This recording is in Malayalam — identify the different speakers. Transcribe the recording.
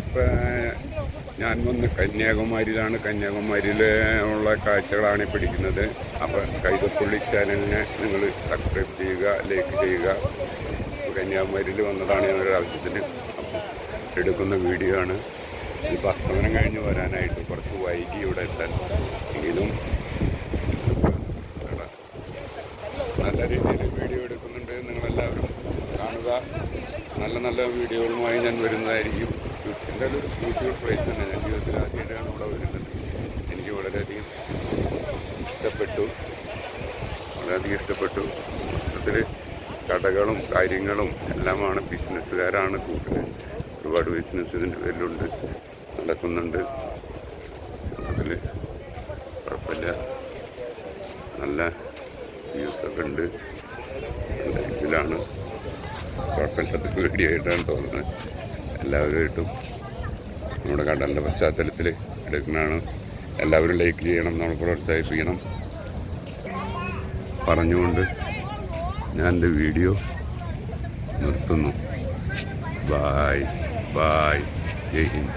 Speaker 1: ഇപ്പം ഞാൻ വന്ന് കന്യാകുമാരിയിലാണ്. കന്യാകുമാരിയിലെ ഉള്ള കാഴ്ചകളാണ് പിടിക്കുന്നത്. അപ്പം കൈതപ്പുള്ളി ചാനലിനെ നിങ്ങൾ സബ്സ്ക്രൈബ് ചെയ്യുക ലൈക്ക് ചെയ്യുക. കന്യാകുമാരിയിൽ വന്നതാണ് ഒരാവശ്യത്തിന് അപ്പം എടുക്കുന്ന വീഡിയോ ആണ്. ഇപ്പോൾ അസ്തമനം കഴിഞ്ഞ് വരാനായിട്ട് കുറച്ച് വൈകി ഇവിടെ എത്താൻ. എങ്കിലും നല്ല രീതിയിൽ വീഡിയോ എടുക്കുന്നുണ്ട്. നിങ്ങളെല്ലാവരും കാണുക. നല്ല നല്ല വീഡിയോകളുമായി ഞാൻ വരുന്നതായിരിക്കും. എന്റെ ഒരു യൂട്യൂബ് പ്രൈസ് തന്നെ ഞാൻ ജീവിതത്തിൽ ആദ്യമായിട്ടാണ് ഇവിടെ വരുന്നത് എനിക്ക് വളരെയധികം ഇഷ്ടപ്പെട്ടു. വളരെയധികം ഇഷ്ടപ്പെട്ടു. മൊത്തത്തിൽ കടകളും കാര്യങ്ങളും എല്ലാമാണ് ബിസിനസ്സുകാരാണ് കൂട്ടിൽ ഒരുപാട് ബിസിനസ് ഇതിന്റെ പേരിലുണ്ട് നടക്കുന്നുണ്ട്. അതിൽ കുഴപ്പമില്ല. നല്ല വ്യൂസൊക്കെ ഉണ്ട്. ഇതിലാണ്. കുഴപ്പമില്ലാത്ത വീഡിയോ ആയിട്ടാണ് തോന്നുന്നത്. എല്ലാവരുമായിട്ടും നമ്മുടെ കടലിന്റെ പശ്ചാത്തലത്തിൽ എടുക്കുന്നതാണ് എല്ലാവരും ലൈക്ക് ചെയ്യണം നമ്മൾ പ്രോത്സാഹിപ്പിക്കണം. പറഞ്ഞുകൊണ്ട് ഞാൻ എന്റെ വീഡിയോ നിർത്തുന്നു. Bye bye Jai Hind.